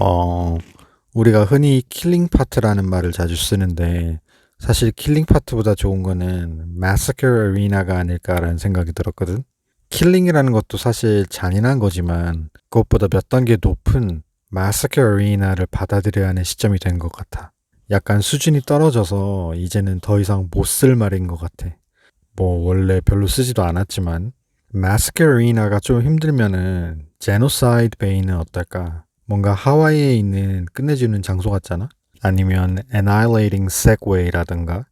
어, 우리가 흔히 킬링 파트라는 말을 자주 쓰는데 사실 킬링 파트보다 좋은 거는 massacre arena가 아닐까라는 생각이 들었거든. 킬링이라는 것도 사실 잔인한 거지만 그것보다 몇 단계 높은 massacre arena를 받아들여야 하는 시점이 된 것 같아. 약간 수준이 떨어져서 이제는 더 이상 못 쓸 말인 것 같아. 뭐 원래 별로 쓰지도 않았지만 massacre arena가 좀 힘들면은 genocide bay는 어떨까? 뭔가 하와이에 있는 끝내주는 장소 같잖아? 아니면 annihilating segway라든가?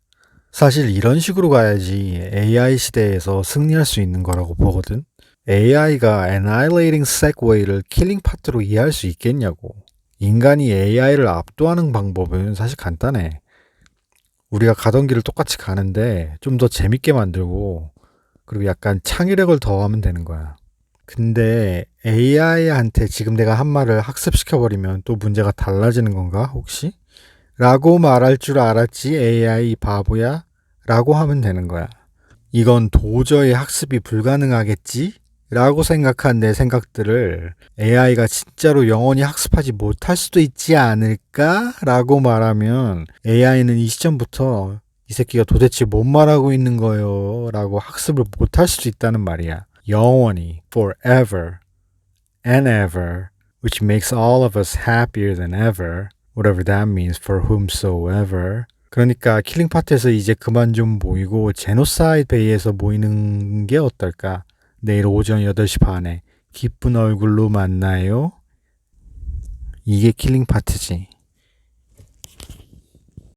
사실 이런 식으로 가야지 AI 시대에서 승리할 수 있는 거라고 보거든? AI가 annihilating segway를 킬링 파트로 이해할 수 있겠냐고. 인간이 AI를 압도하는 방법은 사실 간단해. 우리가 가던 길을 똑같이 가는데 좀 더 재밌게 만들고 그리고 약간 창의력을 더하면 되는 거야. 근데 AI한테 지금 내가 한 말을 학습시켜버리면 또 문제가 달라지는 건가, 혹시? 라고 말할 줄 알았지, AI 바보야? 라고 하면 되는 거야. 이건 도저히 학습이 불가능하겠지? 라고 생각한 내 생각들을 AI가 진짜로 영원히 학습하지 못할 수도 있지 않을까? 라고 말하면 AI는 이 시점부터 이 새끼가 도대체 뭔 말하고 있는 거요? 라고 학습을 못할 수도 있다는 말이야. 영원히, forever and ever, which makes all of us happier than ever, whatever that means for whomsoever. 그러니까 킬링 파트에서 이제 그만 좀 모이고 제노사이드 베이에서 모이는 게 어떨까? 내일 오전 8시 반에 기쁜 얼굴로 만나요. 이게 킬링 파트지.